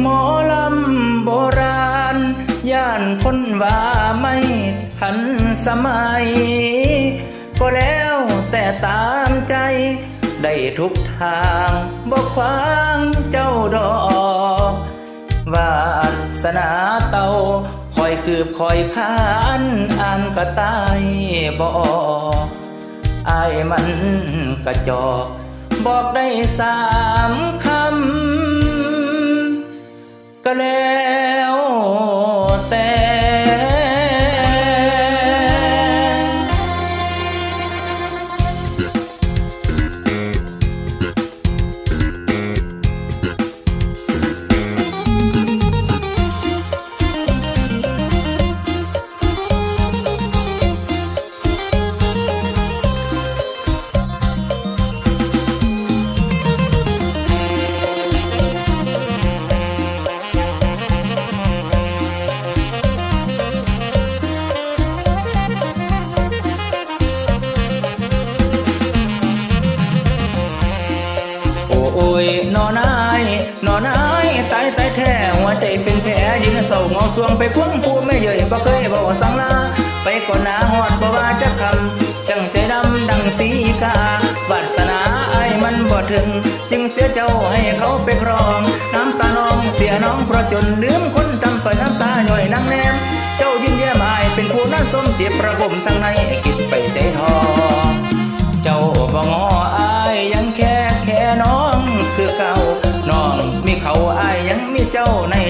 หมอลำโบราณ ย่านคนว่าไม่ทันสมัย ก็แล้วแต่ตามใจ ได้ทุกทางบอกขวางเจ้าดอกวาสนาเต่าคอยคืบคอยค้านอ่านกระตายบอกอายมันกระจอก บอกได้สามคำ เศร้าเงาสวงไปคุ้มผู้ไม่เย่ยบ่เคยบอกสั่งลาไปก่อนหน้าหอดบ่ว่าจะคำช่างใจดำดังสีกาวาสนาไอ้มันบ่ถึง จึงเสียเจ้าให้เขาไปครอง น้ำตาน้องเสียน้องเพราะจนลืมคนตำต่อยน้ำตาหน่อยนางแนม เจ้ายิ้มแย้มอายเป็นผู้น่าสมเจ็บประกมทั้งใน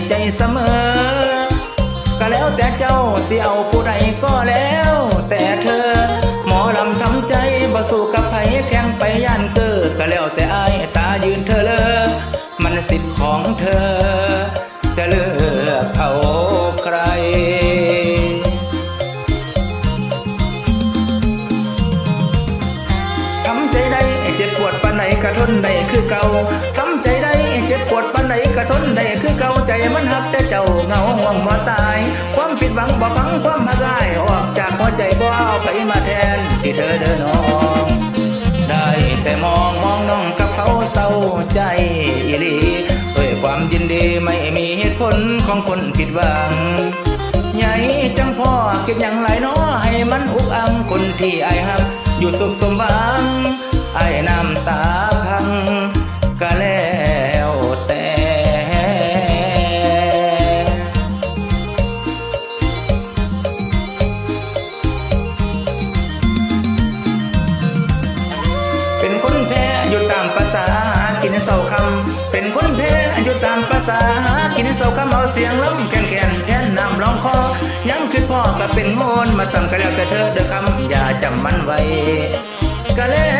ใจเสมอ ก็แล้วแต่เจ้าสิเอาผู้ใดก็แล้ว แต่เธอ หมอลำทำใจบ่สู้กับไผแข่งไปย่านเกอก็แล้วแต่อายตายืนเธอเลอมันสิทธิ์ของเธอ จะเลือกเอาใครทำใจได้เจ็บปวดปานไหนกระทนได้คือเก่าทำใจได้เจ็บปวด ทนได้คือเก่าใจมันหักแต่เจ้าเงาห่วงบ่ตาย ความผิดหวังบ่พังความหักอ้าย ออกจากหัวใจบ่เอาไปมาแทน ที่เธอเดินน้องได้แต่มองมองน้องกับเขาเศร้าใจอีหลีด้วยความยินดีไม่มีเหตุผลของคนผิดหวังใหญ่จังพ่อคิดอย่างไรน้อให้มันอุกอังคนที่ไอหักอยู่สุขสมหวังไอายน้ำตา กินเส้าคำเป็นคนแพ้อยู่ตามภาษากินเส้าคำเอาเสียงล้มแคนแขนแทนน้ำลองคอยังคิดพ่อก็เป็นโงนมาตั้งก็แล้วแต่เธอเด้อคำอย่าจำมันไว้ก็แล้